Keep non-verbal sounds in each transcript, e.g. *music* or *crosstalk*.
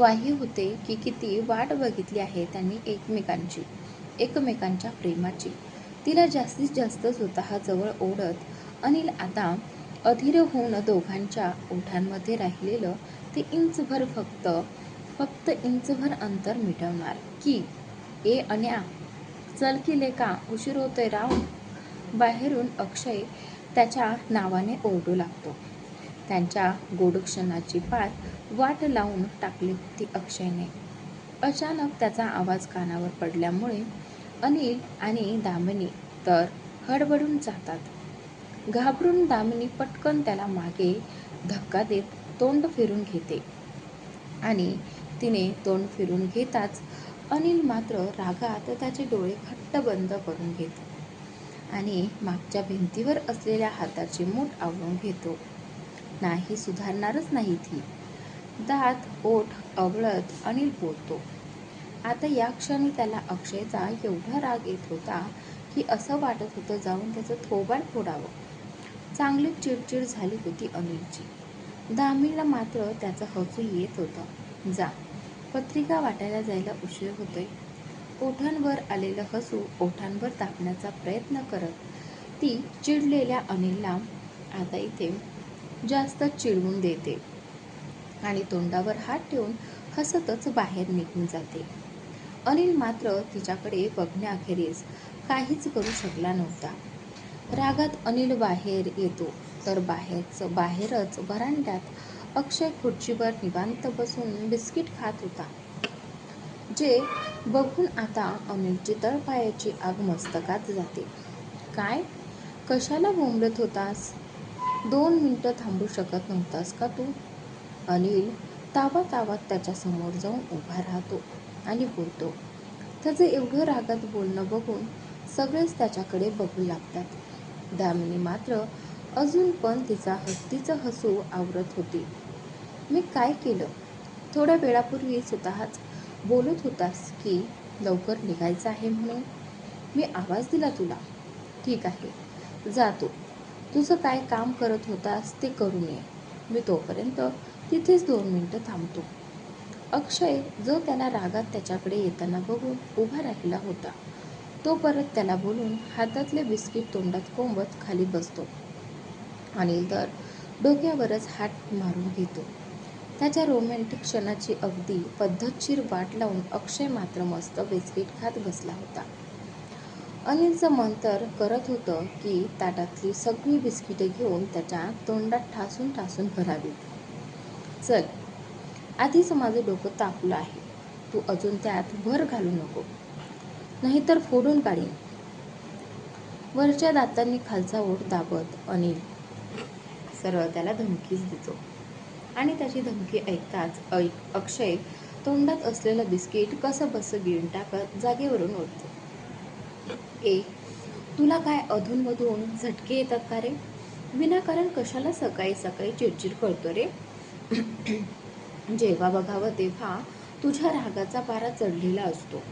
वाही होते की किती वाट बघितली आहे त्यांनी एकमेकांची एकमेकांच्या प्रेमाची. तिला जास्तीत जास्त स्वतःजवळ ओढत अनिल आता अधीर होऊन दोघांच्या ओठांमध्ये राहिलेलं ते इंचभर फक्त फक्त इंचभर अंतर मिटवणार की ए अन्या चल की लेका उशीर होतोय राव. बाहेरून अक्षय त्याच्या नावाने ओरडू लागतो. त्यांच्या गोडक्षणाची पार वाट लावून टाकली होती अक्षयने. अचानक त्याचा आवाज कानावर पडल्यामुळे अनिल आणि दामिनी तर हडबडून जातात. घाबरून दामिनी पटकन त्याला मागे धक्का देत तोंड फिरून घेते. आणि तिने तोंड फिरून घेताच अनिल मात्र रागात त्याचे डोळे घट्ट बंद करून घेतो आणि मागच्या भिंतीवर असलेल्या हाताची मूठ आवळून घेतो. नाही सुधारणारच नाही ती दात ओठ अवळत अनिल बोलतो. आता या क्षणी त्याला अक्षयचा एवढा राग येत होता की असं वाटत होतं जाऊन त्याचं थोबाड फोडावं. चांगली चिडचिड झाली होती अनिलची. दामीला मात्र त्याचं हसू येत होतं. जा पत्रिका वाटायला जायला उशीर होतोय. ओठांवर आलेलं हसू ओठांवर तापण्याचा प्रयत्न करत ती चिडलेल्या अनिलला आता इथे जास्त चिडवून देते. आणि तोंडावर हात ठेवून हसतच बाहेर निघून जाते. अनिल मात्र तिच्याकडे बघण्याखेरीज काहीच करू शकला नव्हता. रागात अनिल बाहेर येतो तर बाहेरच बाहेरच वरांड्यात अक्षय खुर्चीवर निवांत बसून बिस्किट खात होता. जे बघून आता अनिलची तळपायाची आग मस्तकात जाते. काय? कशाला बोंबलत होतास? दोन मिनटं थांबू शकत नव्हतास का तू? अनिल तावा तावात त्याच्यासमोर जाऊन उभा राहतो आणि बोलतो त्याचं एवढं रागात बोलणं बघून सगळेच त्याच्याकडे बघू लागतात. दामिनी मात्र अजून पण तिचा हत्तीचं हसू आवरत होती. मी काय केलं? थोड्या वेळापूर्वी स्वतःच बोलत होतास की लवकर निघायचं आहे म्हणून? मी आवाज दिला तुला. ठीक आहे जातो. तुझं काय काम करत होतास ते करून ये. मी तोपर्यंत तिथेच दोन मिनटं थांबतो. अक्षय जो त्याला रागात त्याच्याकडे येताना बघून उभा राहिला होता. तो परत त्याला बोलून हातातले बिस्किट तोंडात कोंबत खाली बसतो. अनिल तर डोक्यावरच हात मारून घेतो. त्याच्या रोमॅन्टिक क्षणाची अगदी पद्धतशीर वाट लावून अक्षय मात्र मस्त बिस्किट खात बसला होता. अनिलचं मन तर करत होतं की ताटातली सगळी बिस्किटे घेऊन त्याच्या तोंडात ठासून ठासून भरावीत चल आधीच माझं डोकं तापलं आहे. तू अजून त्यात भर घालू नको. नाहीतर फोडून काढीन. वरच्या दातांनी खालचा ओठ दाबत अनिल सरळ त्याला धमकीच देतो. आणि त्याची धमकी ऐकताच ऐक अक्षय तोंडात असलेलं बिस्किट कसं बसं गिळून टाकत जागेवरून ओढतो. ए तुला काय अधूनमधून झटके येतात का रे? विनाकारण कशाला सकाळी सकाळी चिडचिड करतो रे? *clears throat* जेव्हा बघावं तेव्हा तुझ्या रागाचा पारा चढलेला असतो.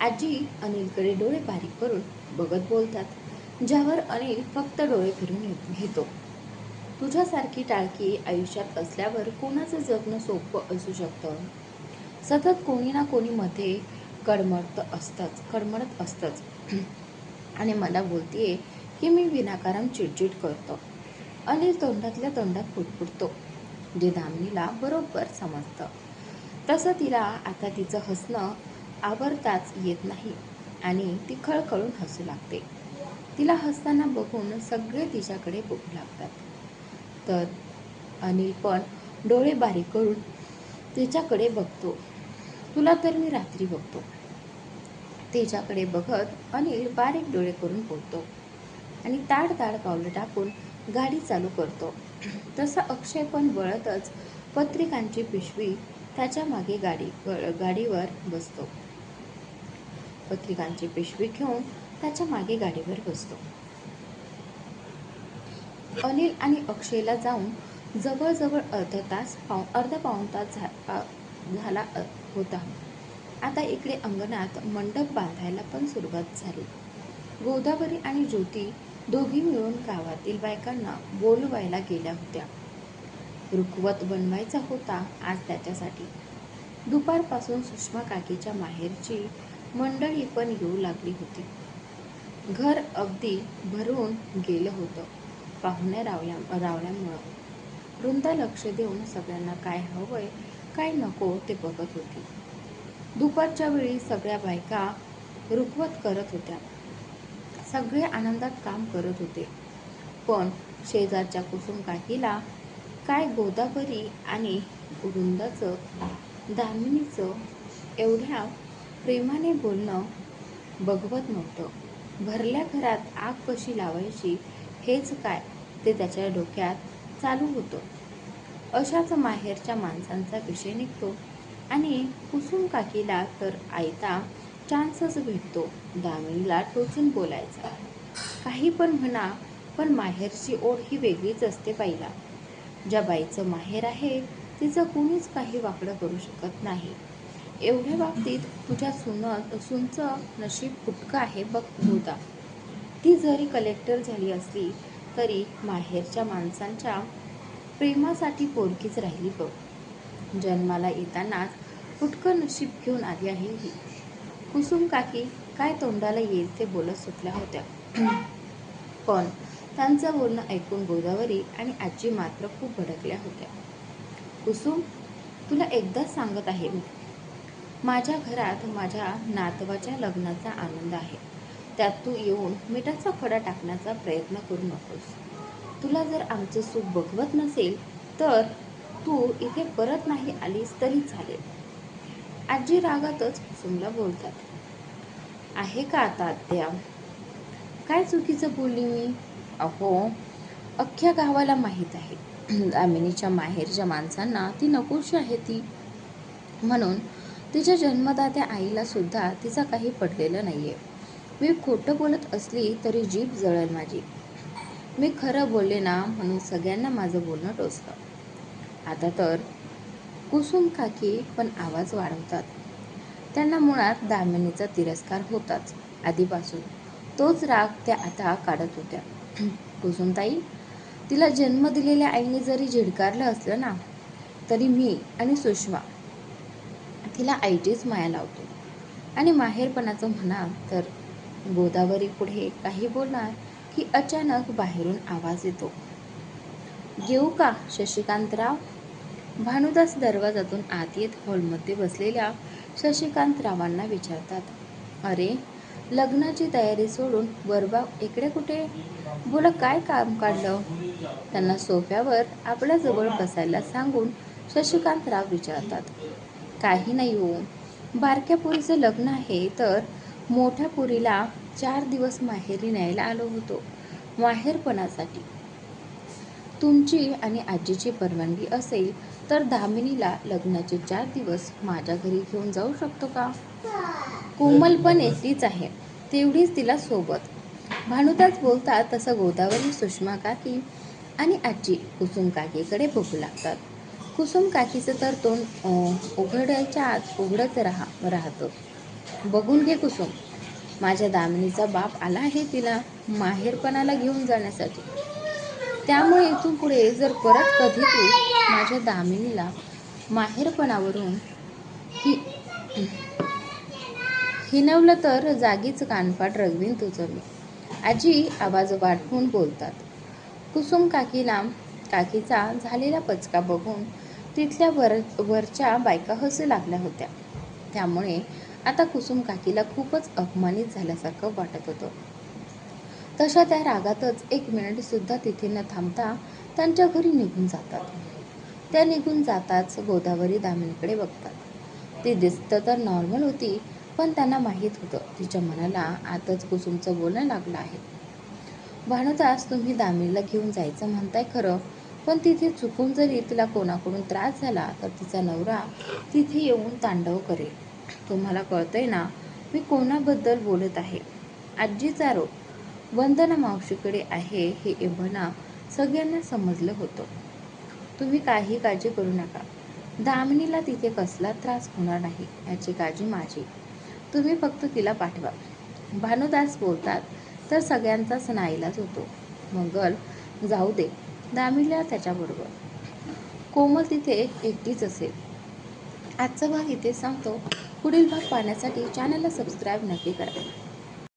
आजी अनिलकडे डोळे बारीक करून बघत बोलतात ज्यावर अनिल फक्त डोळे फिरून घेतो तुझ्यासारखी टाळकी आयुष्यात असल्यावर कोणाचं जगणं सोपं असू शकतं? सतत कोणी ना कोणी मध्ये कडमडत असतंच कडमडत असतंच. *clears throat* आणि मला बोलतीये की मी विनाकारण चिडचिड करतो. अनिल तोंडातल्या तोंडात फुटफुटतो जे दामिनीला बरोबर समजतं. तसं तिला आता तिचं हसणं आवरताच येत नाही आणि ती खळखळून हसू लागते. तिला हसताना बघून सगळे तिच्याकडे बघू लागतात. तर अनिल पण डोळे बारीक करून तिच्याकडे बघतो. तुला तर मी रात्री बघतो. तिच्याकडे बघत अनिल बारीक डोळे करून बोलतो. आणि ताड ताड पावलं टाकून गाडी चालू करतो. तसा अक्षय पण वळतच पत्रिकांची पिशवी त्याच्यामागे गाडी गाडीवर बसतो. पत्रिकांची पिशवी घेऊन त्याच्यामागे गाडीवर बसतो. अनिल आणि अक्षयला जाऊन जवळजवळ अर्धा तास पाव अर्धा पाऊण तास झा झाला होता. आता इकडे अंगणात मंडप बांधायला पण सुरुवात झाली. गोदावरी आणि ज्योती दोघी मिळून गावातील बायकांना बोलवायला गेल्या होत्या. रुखवत बनवायचा होता आज त्याच्यासाठी. दुपारपासून सुषमा काकीच्या माहेरची मंडळी पण येऊ लागली होती. घर अगदी भरून गेलं होतं. पाहुण्या रावल्या रावल्यामुळं. वृंदा लक्ष देऊन सगळ्यांना काय हवंय काय नको ते बघत होती. दुपारच्या वेळी सगळ्या बायका रुखवत करत होत्या. सगळे आनंदात काम करत होते. पण शेजारच्या कुसुम काकीला काय गोदावरी आणि गुरुंदाचं दामिनीचं एवढ्या प्रेमाने बोलणं बघवत नव्हतं. भरल्या घरात आग कशी लावायची हेच काय ते त्याच्या डोक्यात चालू होतं. अशाच माहेरच्या माणसांचा विषय निघतो. आणि कुसुम काकीला तर आयता चान्सच भेटतो. दामिनीला टोचून बोलायचा. काही पण म्हणा पण माहेरची ओढ ही वेगळीच असते बाईला. ज्या बाईचं माहेर आहे तिचं कुणीच काही वाकडं करू शकत नाही. एवढ्या बाबतीत तुझ्या सुन सुनचं नशीब फुटकं आहे बघ होता ती जरी कलेक्टर झाली असली तरी माहेरच्या माणसांच्या प्रेमासाठी पोरकीच राहिली बघ. जन्माला येतानाच फुटकं नशीब घेऊन आली आहे ही. कुसुम काकी काय तोंडाला येईल ते बोलत सुटल्या होत्या. पण त्यांचं बोलणं ऐकून गोदावरी आणि आजी मात्र खूप भडकल्या होत्या. कुसुम तुला एकदाच सांगत आहे मी. माझ्या घरात माझ्या नातवाच्या लग्नाचा आनंद आहे. त्यात तू येऊन मिठाचा खडा टाकण्याचा प्रयत्न करू नकोस. तुला जर आमचं सुख बघवत नसेल तर तू इथे परत नाही आलीस तरी चालेल. आजी रागातच कुसुमला बोलतात. आहे का आता आत्या? काय चुकीचं बोलली मी? अहो अख्ख्या गावाला माहीत आहे. *clears throat* दामिनीच्या माहेरच्या माणसांना ती नकोशी आहे ती. म्हणून तिच्या जन्मदात्या आईला सुद्धा तिचा काही पडलेलं नाही आहे मी खोटं बोलत असली तरी जीभ जळेल माझी. मी खरं बोलले ना म्हणून सगळ्यांना माझं बोलणं टोचलं. आता तर कुसुम काकी पण आवाज वाढवतात. त्यांना मुळात दामिनीचा तिरस्कार होताच. आधीपासून तोच राग त्या आता काढत होत्या. *clears throat* कुसुमताई तिला जन्म दिलेल्या आईने जरी झिडकारलं असलं ना तरी मी आणि सुषमा तिला आईचीच माया लावतो. आणि माहेरपणाचं म्हणा तर गोदावरी पुढे काही बोलणार की अचानक बाहेरून आवाज येतो. घेऊ का शशिकांतराव? भानुदास दरवाजातून आत येत हॉलमध्ये बसलेल्या शशिकांतरावांना विचारतात अरे लग्नाची तयारी सोडून बरबा इकडे कुठे? बोला काय काम काढलं? त्यांना सोफ्यावर आपल्याजवळ बसायला सांगून शशिकांतराव विचारतात काही नाही हो. बारक्या पुरीचं लग्न आहे तर मोठ्या पुरीला चार दिवस माहेरी न्यायला आलो होतो माहेरपणासाठी. तुमची आणि आजीची परवानगी असेल तर दामिनीला लग्नाचे चार दिवस माझ्या घरी घेऊन जाऊ शकतो का? कोमल पण एकटीच आहे. तेवढीच तिला सोबत. भानुताच बोलतात तसं गोदावरी सुषमा काकी आणि आजी कुसुम काकीकडे बघू लागतात. कुसुम काकीचं तर तोंड उघड्याच्या उघडायच्या आत उघडत राहा राहतं. बघून घे कुसुम. माझ्या दामिनीचा बाप आला आहे तिला माहेरपणाला घेऊन जाण्यासाठी. त्यामुळे इथून पुढे जर परत कधी तू माझ्या दामिनीला माहेरपणावरून हि हिनवलं तर जागीच कानपाट रगवीन तुझं मी. आजी आवाज वाढवून बोलतात. कुसुम काकीला काकीचा झालेला पचका बघून तिथल्या वर वरच्या बायका हसू लागल्या होत्या. त्यामुळे आता कुसुम काकीला खूपच अपमानित झाल्यासारखं वाटत होतं. तशा त्या रागातच एक मिनिट सुद्धा तिथे न थांबता त्यांच्या घरी निघून जातात. त्या निघून जाताच गोदावरी दामिनीकडे बघतात. ती दिसतं तर नॉर्मल होती पण त्यांना माहीत होतं. तिच्या मनाला आताच कुसुमचं बोलणं लागलं आहे. भानुदास तुम्ही दामिनीला घेऊन जायचं म्हणताय खरं पण तिथे चुकून जरी तिला कोणाकडून त्रास झाला तर तिचा नवरा तिथे येऊन तांडव करेल. तुम्हाला कळतंय ना मी कोणाबद्दल बोलत आहे? आजीचा रोग वंदना मावशीकडे आहे हे एव्हाना सगळ्यांना समजलं होतं. तुम्ही काही काळजी करू नका. दामिनीला तिथे कसला त्रास होणार नाही याची काळजी माझी. तुम्ही फक्त तिला पाठवा. भानुदास बोलतात तर सगळ्यांचाच नाईलाच होतो. मंगल जाऊ दे. दामिनीला त्याच्याबरोबर. कोमल तिथे एकटीच असेल. आजचा भाग इथे सांगतो पुढील भाग पाहण्यासाठी चॅनलला सबस्क्राईब नक्की करा.